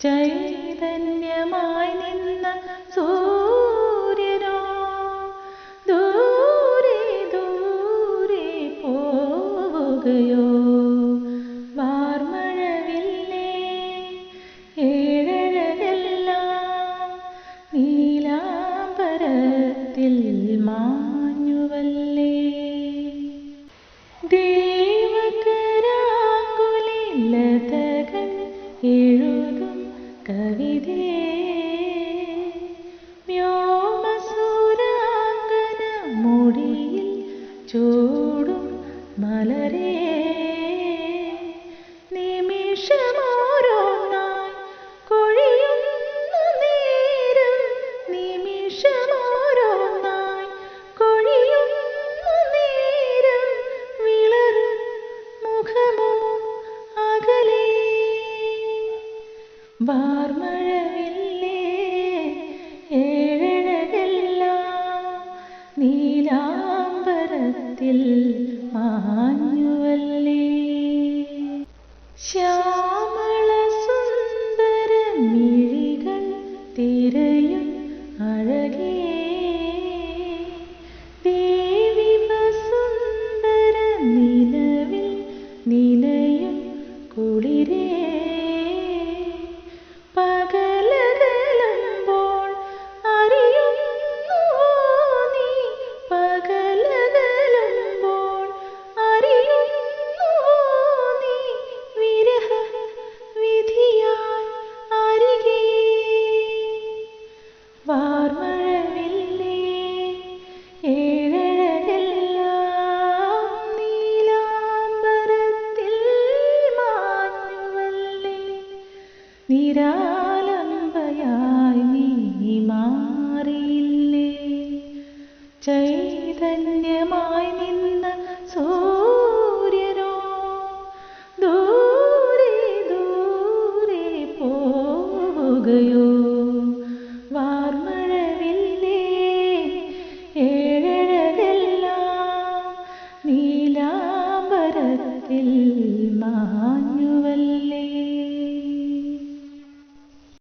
ചൈതന്യമായി നിന്ന സൂര്യനോ ദൂരെ ദൂരെ പോവുകയോ? വാർമഴവില്ലേ ഏഴഴകെല്ലാം നീലാംബരത്തിൽ മാഞ്ഞുവല്ലേ? ദേവകരാകുലിലതകൾ എഴുതും കവിതേ വ്യോമസൂരാങ്കന മുടിയിൽ ചൂടും മലരേ വാർമഴവില്ലേ? ഏഴഴകെല്ലാം നീലാംബരത്തിൽ മാഞ്ഞുവല്ലേ? നിരാലംബയായി നീ മാറിയില്ലേ? ചൈതന്യമായി നിന്ന സൂര്യനോ? ദൂരെ ദൂരെ പോവുകയോ? വാർമഴവില്ലേ? ഏഴഴകെല്ലാം നീലാംബരത്തിൽ